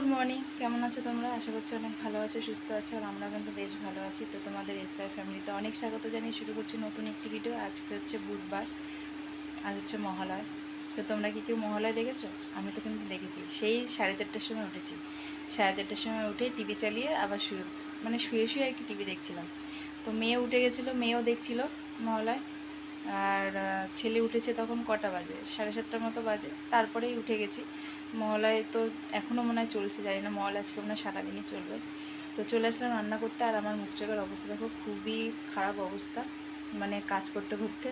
Good morning কেমন আছো তোমরা? আশা করছি অনেক ভালো আছো, সুস্থ আছো, আর আমরা কিন্তু বেশ ভালো আছি। তো তোমাদের এসআই ফ্যামিলিতে অনেক স্বাগত জানিয়ে শুরু করছি নতুন একটি ভিডিও আজকে হচ্ছে বুধবার, আজ হচ্ছে মহালয়। তো তোমরা কি কেউ মহালয় দেখেছ? আমি তো কিন্তু দেখেছি। সেই সাড়ে চারটার সময় উঠেছি। সাড়ে চারটার সময় উঠে টিভি চালিয়ে আবার শুয়ে মানে শুয়ে শুয়ে আর কি টিভি দেখছিলাম। তো মেয়ে উঠে গেছিল, মেয়েও দেখছিল মহালয়। আর ছেলে উঠেছে তখন কটা বাজে? সাড়ে সাতটার মতো বাজে। তারপরেই উঠে গেছি। মহালয় তো এখনও মনে হয় চলছে, জানি না মহালয় আজকে মনে হয় সারাদিনই চলবে। তো চলে আসলাম রান্না করতে আর আমার মুখ চোখের অবস্থা দেখো, খুবই খারাপ অবস্থা মানে কাজ করতে করতে।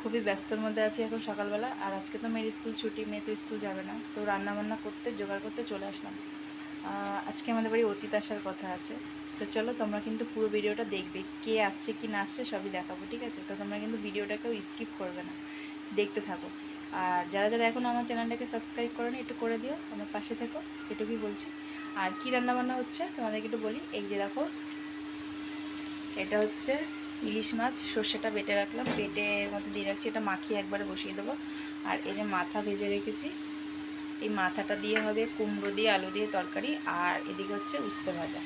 খুবই ব্যস্তর মধ্যে আছি এখন সকালবেলা, আর আজকে তো মেয়ের স্কুল ছুটি, মেয়ে তো স্কুল যাবে না। তো রান্না বান্না করতে, জোগাড় করতে চলে আসলাম। আজকে আমাদের বাড়ি অতীত আসার কথা আছে। তো চলো তোমরা কিন্তু পুরো ভিডিওটা দেখবে, কে আসছে, কি না আসছে সবই দেখাবো, ঠিক আছে? তো তোমরা কিন্তু ভিডিওটাকেও স্কিপ করবে না। দেখতে থাকো। আর যারা যারা এখন আমার চ্যানেলটাকে সাবস্ক্রাইব করে করেনি, একটু করে দিও, আমার পাশে থেকো, এটুকুই বলছি। আর কি রান্না বান্না হচ্ছে, তোমাদেরকে একটু বলি। এই যে দেখো, এটা হচ্ছে ইলিশ মাছ, সর্ষেটা বেটে রাখলাম। বেটে মধ্যে দিয়ে রাখছি, এটা মাখিয়ে একবারে বসিয়ে দেবো। আর এই যে মাথা ভেজে রেখেছি, এই মাথাটা দিয়ে হবে কুমড়ো দিয়ে, আলু দিয়ে তরকারি। আর এদিকে হচ্ছে উস্তে ভাজা,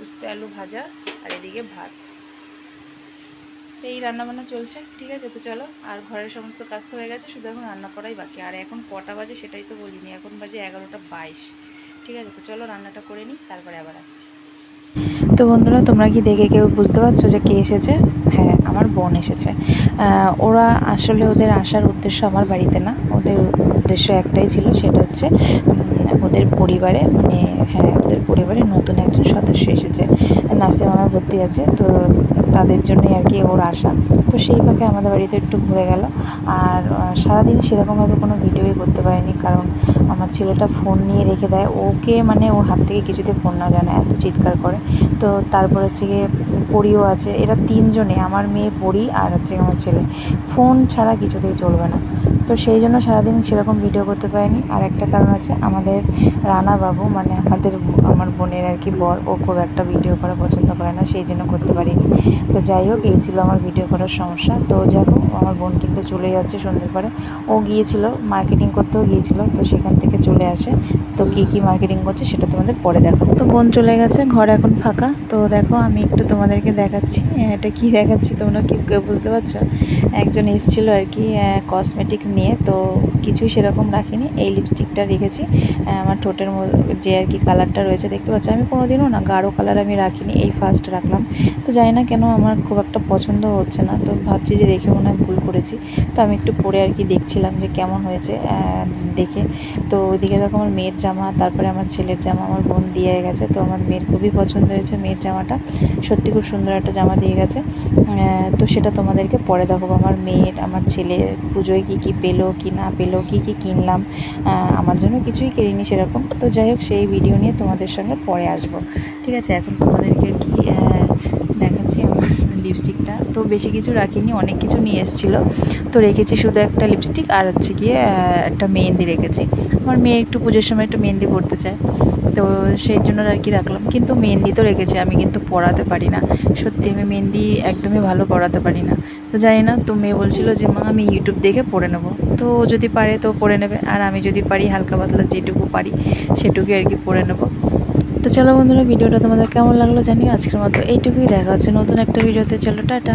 উস্তে আলু ভাজা, আর এদিকে ভাত। তো এই রান্নাবান্না চলছে, ঠিক আছে? তো চলো, আর ঘরের সমস্ত কাজ তো হয়ে গেছে, শুধু এখন রান্না করাই বাকি। আর এখন কটা বাজে সেটাই তো বলিনি, এখন বাজে এগারোটা বাইশ, ঠিক আছে? তো চলো রান্নাটা করে নিই, তারপরে আবার আসছি। তো বন্ধুরা, তোমরা কি দেখে কেউ বুঝতে পারছ যে কে এসেছে? হ্যাঁ আমার বোন এসেছে। ওরা আসলে ওদের আসার উদ্দেশ্য আমার বাড়িতে না, ওদের উদ্দেশ্য একটাই ছিল, সেটা হচ্ছে ওদের পরিবারে মানে হ্যাঁ ওদের পরিবারে নতুন একজন সদস্য এসেছে নার্সিংহোমে ভর্তি আছে, তো তাদের জন্যই আর কি ওর আসা তো সেই ফাঁকে আমাদের বাড়িতে একটু ঘুরে গেল। আর সারাদিন সেরকমভাবে কোনো ভিডিওই করতে পারিনি। কারণ আমার ছেলেটা ফোন নিয়ে রেখে দেয়। ওকে মানে ওর হাত থেকে কিছুতে ফোন না যায় না এত চিৎকার করে। তো তারপর হচ্ছে গিয়ে পড়িও আছে। এরা তিনজনে, আমার মেয়ে পড়ি আর হচ্ছে আমার ছেলে। ফোন ছাড়া কিছুতেই চলবে না। তো সেই জন্য সারাদিন সেরকম ভিডিও করতে পারিনি। আর একটা কারণ আছে, আমাদের রানা বাবু মানে আমাদের আমার বোনের আর কি বর, ও খুব একটা ভিডিও করা পছন্দ করে না। সেই জন্য করতে পারিনি। তো যাই হোক এই ছিল আমার ভিডিও করার সমস্যা। তো যাই হোক আমার বোন কিন্তু চলে যাচ্ছে সন্ধ্যের পরে। ও গিয়েছিল মার্কেটিং করতেও গিয়েছিল তো সেখান থেকে চলে আসে। তো কী কী মার্কেটিং করছে সেটা তোমাদের পরে দেখাবো। তো বোন চলে গেছে ঘর এখন ফাঁকা। তো দেখো আমি একটু তোমাদেরকে দেখাচ্ছি। হ্যাঁ, এটা কি দেখাচ্ছি তোমরা কি বুঝতে পারছ? একজন এসেছিল আর কি কসমেটিক্স নিয়ে। তো কিছুই সেরকম রাখিনি। এই লিপস্টিকটা রেখেছি। আমার ঠোঁটের যে আর কি কালারটা রয়েছে দেখতে পাচ্ছ? আমি কোনোদিনও না গাঢ় কালার আমি রাখিনি। এই ফার্স্ট রাখলাম। তো জানি না কেন আমার খুব একটা পছন্দ হচ্ছে না। তো ভাবছি যে রেখে মনে হয় ভুল করেছি। তো আমি একটু পরে আর কি দেখছিলাম যে কেমন হয়েছে দেখে। তো ওইদিকে দেখো আমার মেয়ের জামা, তারপরে আমার ছেলের জামা, আমার বোন দিয়ে গেছে। তো আমার মেয়ের খুবই পছন্দ হয়েছে মেয়ের জামাটা। সত্যি খুব সুন্দর একটা জামা দিয়ে গেছে। তো সেটা তোমাদেরকে পরে দেখাবো। আমার মেয়ের, আমার ছেলে পুজোয় কী কী পেল, কি না পেল, কী কী কিনলাম আমার জন্য কিছুই কিনিনি সেরকম। তো যাই হোক, সেই ভিডিও নিয়ে তোমাদের সঙ্গে পরে আসব। ঠিক আছে, এখন তোমাদেরকে কি দেখাচ্ছি লিপস্টিকটা তো বেশি কিছু রাখিনি, অনেক কিছু নিয়ে এসেছিল। তো রেখেছি শুধু একটা লিপস্টিক আর হচ্ছে গিয়ে একটা মেহেন্দি রেখেছি। আমার মেয়ে একটু পুজোর সময় একটু মেহেন্দি পড়তে চায়। তো সেই জন্য আর কি রাখলাম। কিন্তু মেহেন্দি তো রেখেছি, আমি কিন্তু পড়াতে পারি না। সত্যি আমি মেহেন্দি একদমই ভালো পড়াতে পারি না। তো জানি না, তো মেয়ে বলছিল যে, মা, আমি ইউটিউব দেখে পড়ে নেব। তো যদি পারে তো পড়ে নেবে। আর আমি যদি পারি, হালকা পাতলা যেটুকু পারি, সেটুকুই আর কি পড়ে নেব। তো চলো বন্ধুরা, ভিডিওটা তোমাদের কেমন লাগল জানি আজকের মতো এইটুকুই, দেখা হচ্ছে নতুন একটা ভিডিওতে। চলো, টাটা।